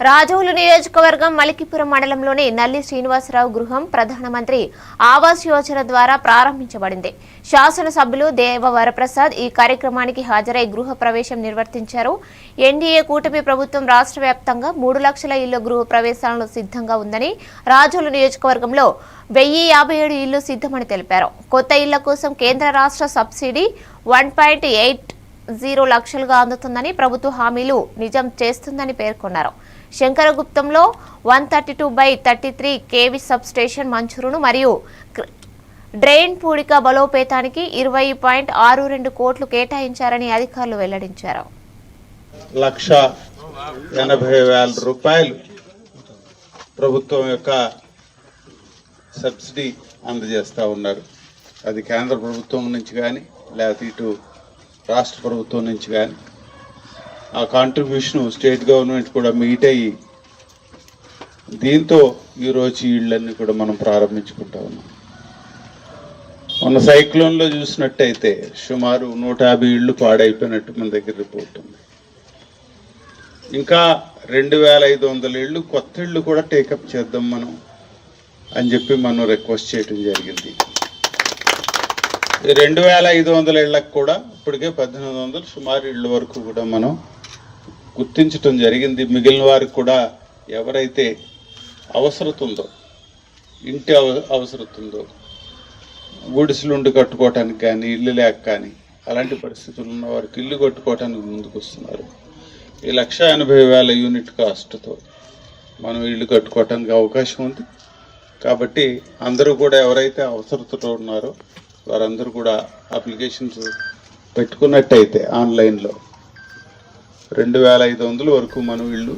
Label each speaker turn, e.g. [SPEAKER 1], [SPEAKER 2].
[SPEAKER 1] రాజోలు నియోజకవర్గం మలికిపురం మండలంలోని నల్లి శ్రీనివాసరావు గృహం ప్రధానమంత్రి ఆవాస్ యోజన ద్వారా ప్రారంభించబడింది. శాసనసభ్యులు దేవ వరప్రసాద్ ఈ కార్యక్రమానికి హాజరై గృహ ప్రవేశం నిర్వర్తించారు. ఎన్డీఏ కూటమి ప్రభుత్వం రాష్ట్ర వ్యాప్తంగా మూడు లక్షల ఇళ్ళ గృహ ప్రవేశాలను సిద్ధంగా ఉందని రాజోలు నియోజకవర్గంలో వెయ్యి యాభై ఏడు ఇళ్ళు సిద్ధమని తెలిపారు. కొత్త ఇళ్ళ కోసం కేంద్ర రాష్ట్ర subsidy one point eight zero లక్షలుగా అందుతుందని ప్రభుత్వ హామీలు నిజం చేస్తుందని పేర్కొన్నారు. శంకరగుప్తంలో one thirty two by thirty three KV substation మంజూరును మరియు డ్రైన్ పూడిక బలోపేతానికి ఇరవై పాయింట్ ఆరు రెండు కోట్లు కేటాయించారని అధికారులు వెల్లడించారు.
[SPEAKER 2] లక్ష ఎనభై వేల రూపాయలు ప్రభుత్వం యొక్క సబ్సిడీ అందజేస్తూ ఉన్నారు. అది కేంద్ర ప్రభుత్వం నుంచి కానీ లేకపోతే ఇటు రాష్ట్ర ప్రభుత్వం నుంచి కానీ ఆ కాంట్రిబ్యూషన్ స్టేట్ గవర్నమెంట్ కూడా మీట్ అయ్యి దీంతో ఈరోజు ఈ ఇళ్ళన్నీ కూడా మనం ప్రారంభించుకుంటా ఉన్నాం. మొన్న సైక్లోన్లో చూసినట్టయితే సుమారు నూట యాభై ఇళ్ళు పాడైపోయినట్టు మన దగ్గర రిపోర్ట్ ఉంది. ఇంకా రెండు వేల ఐదు వందల ఇళ్ళు కొత్త ఇళ్ళు కూడా టేకప్ చేద్దాం మనం అని చెప్పి మనం రిక్వెస్ట్ చేయడం జరిగింది. రెండు వేల ఐదు వందల ఇళ్ళకి కూడా ఇప్పటికే పద్దెనిమిది వందలు సుమారు ఇళ్ళ వరకు కూడా మనం గుర్తించటం జరిగింది. మిగిలిన వారికి కూడా ఎవరైతే అవసరత ఉందో ఇంటి అవ అవసరత ఉందో గుడిసెలుండి కట్టుకోవటానికి కానీ ఇల్లు లేక కానీ అలాంటి పరిస్థితులు ఉన్న వారికి ఇల్లు కట్టుకోవటానికి ముందుకు వస్తున్నారు. ఈ లక్ష ఎనభై వేల యూనిట్ కాస్ట్తో మనం ఇల్లు కట్టుకోవటానికి అవకాశం ఉంది. కాబట్టి అందరూ కూడా ఎవరైతే అవసరతలో ఉన్నారో వారందరూ కూడా అప్లికేషన్స్ పెట్టుకున్నట్టయితే ఆన్లైన్లో. రెండు వేల ఐదు వందల వరకు మనం ఇల్లు